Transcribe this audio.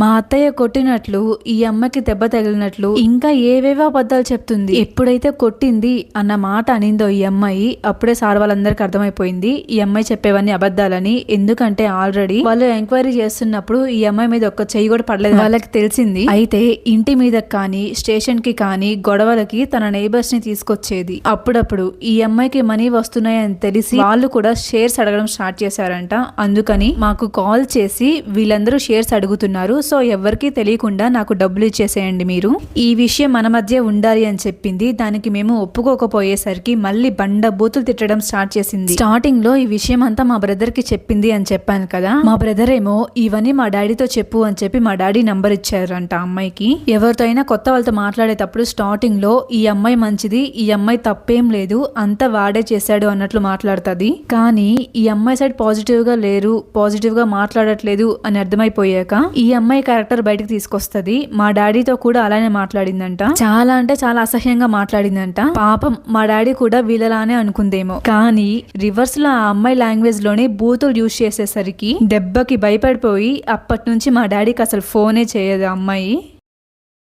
మా అత్తయ్య కొట్టినట్లు ఈ అమ్మకి దెబ్బ తగిలినట్లు ఇంకా ఏవేవో అబద్ధాలు చెప్తుంది. ఎప్పుడైతే కొట్టింది అన్న మాట అనిందో ఈ అమ్మాయి అప్పుడే సార్ వాళ్ళందరికి అర్థమైపోయింది. ఈ అమ్మాయి చెప్పేవన్నీ అబద్ధాలని. ఎందుకంటే ఆల్రెడీ వాళ్ళు ఎంక్వైరీ చేస్తున్నప్పుడు ఈ అమ్మాయి మీద ఒక్క చెయ్యి కూడా పడలేదు. వాళ్ళకి తెలిసింది. అయితే ఇంటి మీద కానీ స్టేషన్కి కానీ గొడవలకి తన నైబర్స్ని తీసుకొచ్చేది. అప్పుడప్పుడు ఈ అమ్మాయికి మనీ వస్తున్నాయని తెలిసి వాళ్ళు కూడా షేర్స్ అడగడం స్టార్ట్ చేశారంట. అందుకని మాకు కాల్ చేసి వీళ్ళందరూ షేర్స్ అడుగుతున్నారు. సో ఎవరికీ తెలియకుండా నాకు డబ్బులు ఇచ్చేసేయండి మీరు. ఈ విషయం మన మధ్య ఉండాలి అని చెప్పింది. దానికి మేము ఒప్పుకోకపోయేసరికి మళ్ళీ బండ బూతులు తిట్టడం స్టార్ట్ చేసింది. స్టార్టింగ్లో ఈ విషయం అంతా మా బ్రదర్కి చెప్పింది అని చెప్పాను కదా. మా బ్రదర్ ఏమో ఇవన్నీ మా డాడీతో చెప్పు అని చెప్పి మా డాడీ నంబర్ ఇచ్చారంట అమ్మాయికి. ఎవరితో అయినా కొత్త వాళ్ళతో మాట్లాడేటప్పుడు స్టార్టింగ్లో ఈ అమ్మాయి మంచిది ఈ అమ్మాయి తప్పేం లేదు అంతా వాడే చేశాడు అన్నట్లు మాట్లాడుతుంది. కానీ ఈ అమ్మాయి సైడ్ పాజిటివ్గా లేరు పాజిటివ్గా మాట్లాడట్లేదు అని అర్థమైపోయాక ఈ అమ్మాయి అమ్మాయి క్యారెక్టర్ బయటకు తీసుకొస్తుంది. మా డాడీతో కూడా అలానే మాట్లాడిందంట. చాలా అంటే చాలా అసహ్యంగా మాట్లాడిందంట. పాపం మా డాడీ కూడా వీళ్ళలానే అనుకుందేమో. కానీ రివర్స్లో ఆ అమ్మాయి లాంగ్వేజ్లోనే బూతులు యూజ్ చేసేసరికి దెబ్బకి భయపడిపోయి అప్పటి నుంచి మా డాడీకి అసలు ఫోనే చేయదు ఆ అమ్మాయి.